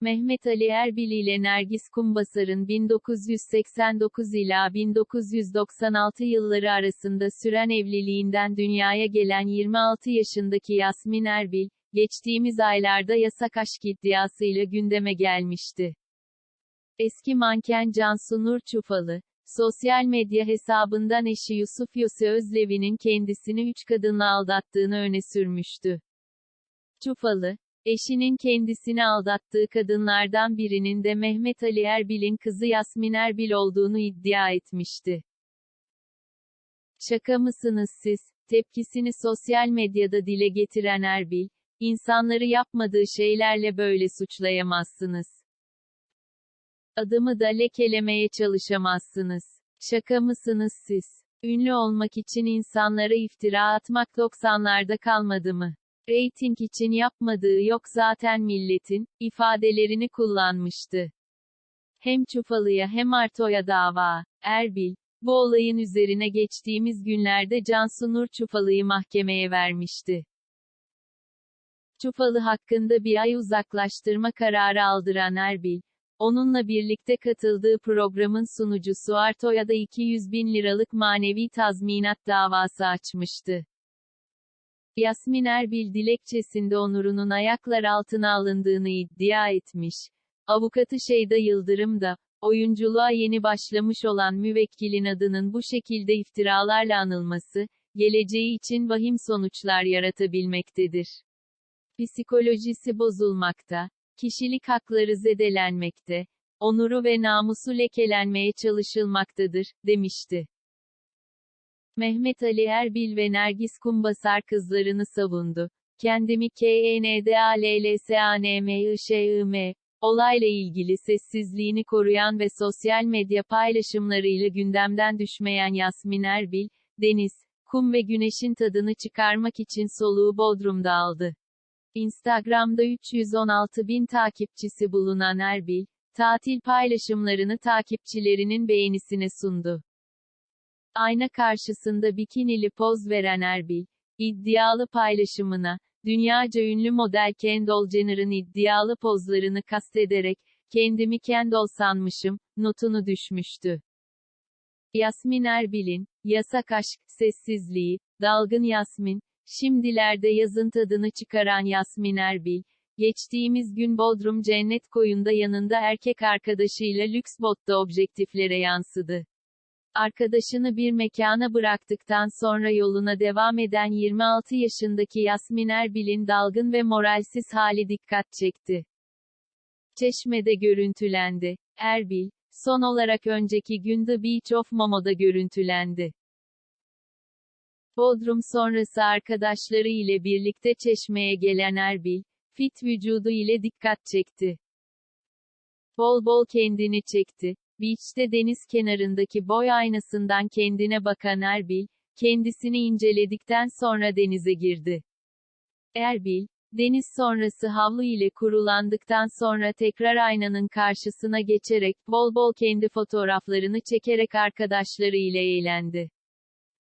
Mehmet Ali Erbil ile Nergis Kumbasar'ın 1989 ila 1996 yılları arasında süren evliliğinden dünyaya gelen 26 yaşındaki Yasmin Erbil, geçtiğimiz aylarda yasak aşk iddiasıyla gündeme gelmişti. Eski manken Cansu Nur Çufalı, sosyal medya hesabından eşi Yusuf Yosi Özlevi'nin kendisini üç kadınla aldattığını öne sürmüştü. Çufalı, eşinin kendisini aldattığı kadınlardan birinin de Mehmet Ali Erbil'in kızı Yasmin Erbil olduğunu iddia etmişti. Şaka mısınız siz? Tepkisini sosyal medyada dile getiren Erbil, insanları yapmadığı şeylerle böyle suçlayamazsınız. Adımı da lekelemeye çalışamazsınız. Şaka mısınız siz? Ünlü olmak için insanlara iftira atmak 90'larda kalmadı mı? Rating için yapmadığı yok zaten milletin, ifadelerini kullanmıştı. Hem Çufalı'ya hem Arto'ya dava. Erbil, bu olayın üzerine geçtiğimiz günlerde Cansu Nur Çufalı'yı mahkemeye vermişti. Çufalı hakkında bir ay uzaklaştırma kararı aldıran Erbil, onunla birlikte katıldığı programın sunucusu Arto'ya da 200 bin liralık manevi tazminat davası açmıştı. Yasmin Erbil dilekçesinde Onur'unun ayaklar altına alındığını iddia etmiş. Avukatı Şeyda Yıldırım da, oyunculuğa yeni başlamış olan müvekkilin adının bu şekilde iftiralarla anılması, geleceği için vahim sonuçlar yaratabilmektedir. Psikolojisi bozulmakta, kişilik hakları zedelenmekte, onuru ve namusu lekelenmeye çalışılmaktadır, demişti. Mehmet Ali Erbil ve Nergis Kumbasar kızlarını savundu. Kendimi KNDALLSANMIŞIM, olayla ilgili sessizliğini koruyan ve sosyal medya paylaşımlarıyla gündemden düşmeyen Yasmin Erbil, deniz, kum ve güneşin tadını çıkarmak için soluğu Bodrum'da aldı. Instagram'da 316 bin takipçisi bulunan Erbil, tatil paylaşımlarını takipçilerinin beğenisine sundu. Ayna karşısında bikinili poz veren Erbil, iddialı paylaşımına, dünyaca ünlü model Kendall Jenner'ın iddialı pozlarını kastederek, kendimi Kendall sanmışım, notunu düşmüştü. Yasmin Erbil'in, yasak aşk, sessizliği, dalgın Yasmin, şimdilerde yazın tadını çıkaran Yasmin Erbil, geçtiğimiz gün Bodrum Cennet Koyu'nda yanında erkek arkadaşıyla lüks botta objektiflere yansıdı. Arkadaşını bir mekana bıraktıktan sonra yoluna devam eden 26 yaşındaki Yasmin Erbil'in dalgın ve moralsiz hali dikkat çekti. Çeşme'de görüntülendi. Erbil, son olarak önceki gün The Beach of Momo'da görüntülendi. Bodrum sonrası arkadaşları ile birlikte Çeşme'ye gelen Erbil, fit vücudu ile dikkat çekti. Bol bol kendini çekti. Beach'te deniz kenarındaki boy aynasından kendine bakan Erbil, kendisini inceledikten sonra denize girdi. Erbil, deniz sonrası havlu ile kurulandıktan sonra tekrar aynanın karşısına geçerek, bol bol kendi fotoğraflarını çekerek arkadaşları ile eğlendi.